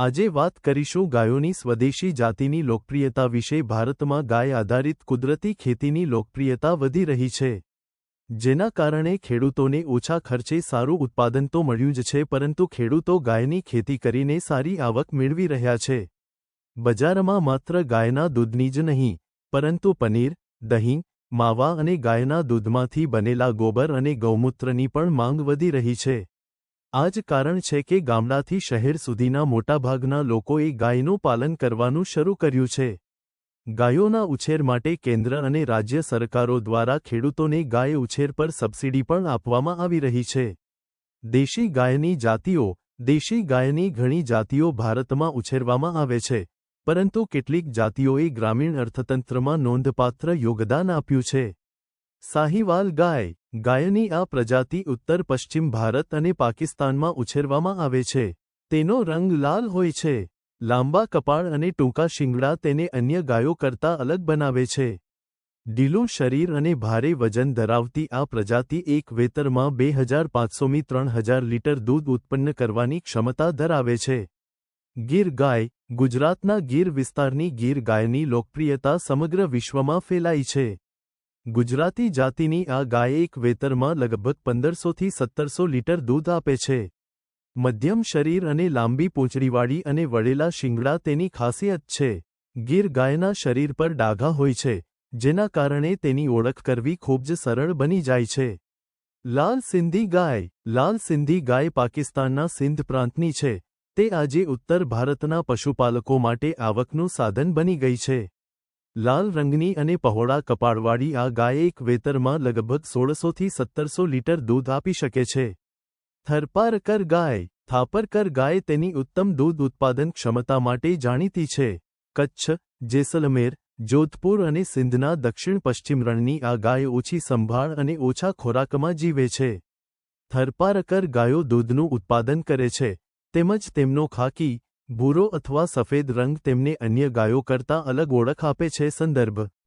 આજે વાત કરીશું ગાયોની સ્વદેશી જાતિની લોકપ્રિયતા વિશે. ભારતમાં ગાય આધારિત કુદરતી ખેતીની લોકપ્રિયતા વધી રહી છે, જેના કારણે ખેડૂતોને ઓછા ખર્ચે સારું ઉત્પાદન તો મળ્યું જ છે, પરંતુ ખેડૂતો ગાયની ખેતી કરીને સારી આવક મેળવી રહ્યા છે. બજારમાં માત્ર ગાયના દૂધની જ નહીં, પરંતુ પનીર, દહીં, માવા અને ગાયના દૂધમાંથી બનેલા ગોબર અને ગૌમૂત્રની પણ માંગ વધી રહી છે. આ જ કારણ છે કે ગામડાથી શહેર સુધીના મોટાભાગના લોકોએ ગાયનું પાલન કરવાનું શરૂ કર્યું છે. ગાયોના ઉછેર માટે કેન્દ્ર અને રાજ્ય સરકારો દ્વારા ખેડૂતોને ગાય ઉછેર પર સબસિડી પણ આપવામાં આવી રહી છે. દેશી ગાયની જાતિઓ, દેશી ગાયની ઘણી જાતિઓ ભારતમાં ઉછેરવામાં આવે છે, પરંતુ કેટલીક જાતિઓએ ગ્રામીણ અર્થતંત્રમાં નોંધપાત્ર યોગદાન આપ્યું છે. સાહીવાલ ગાય, ગાયની આ પ્રજાતિ ઉત્તર પશ્ચિમ ભારત અને પાકિસ્તાનમાં ઉછેરવામાં આવે છે. તેનો રંગ લાલ હોય છે. લાંબા કપાળ અને ટૂંકા શિંગડા તેને અન્ય ગાયો કરતાં અલગ બનાવે છે. ઢીલું શરીર અને ભારે વજન ધરાવતી આ પ્રજાતિ એક વેતરમાં બે હજાર પાંચસોમી ત્રણ હજાર લીટર દૂધ ઉત્પન્ન કરવાની ક્ષમતા ધરાવે છે. ગીર ગાય, ગુજરાતના ગીર વિસ્તારની ગીર ગાયની લોકપ્રિયતા સમગ્ર વિશ્વમાં ફેલાઈ છે. ગુજરાતી જાતિની આ ગાય એક વેતરમાં લગભગ પંદરસોથી સત્તરસો લીટર દૂધ આપે છે. મધ્યમ શરીર અને લાંબી પૂંછડીવાળી અને વળેલા શિંગડા તેની ખાસિયત છે. ગીર ગાયના શરીર પર ડાઘા હોય છે, જેના કારણે તેની ઓળખ કરવી ખૂબ જ સરળ બની જાય છે. લાલ સિંધી ગાય, લાલ સિંધી ગાય પાકિસ્તાનના સિંધ પ્રાંતની છે. તે આજે ઉત્તર ભારતના પશુપાલકો માટે આવકનું સાધન બની ગઈ છે. લાલ રંગની અને પહોળા કપાળવાળી આ ગાય એક વેતરમાં લગભગ સોળસોથી સત્તરસો લીટર દૂધ આપી શકે છે. થરપારકર ગાય, થાપરકર ગાય તેની ઉત્તમ દૂધ ઉત્પાદન ક્ષમતા માટે જાણીતી છે. કચ્છ, જેસલમેર, જોધપુર અને સિંધના દક્ષિણ પશ્ચિમ રણની આ ગાય ઓછી સંભાળ અને ઓછા ખોરાકમાં જીવે છે. થરપારકર ગાયો દૂધનું ઉત્પાદન કરે છે. તેમજ તેમનો ખાકી ભૂરો અથવા સફેદ રંગ તેમને અન્ય ગાયો કરતાં અલગ ઓળખ આપે છે સંદર્ભ.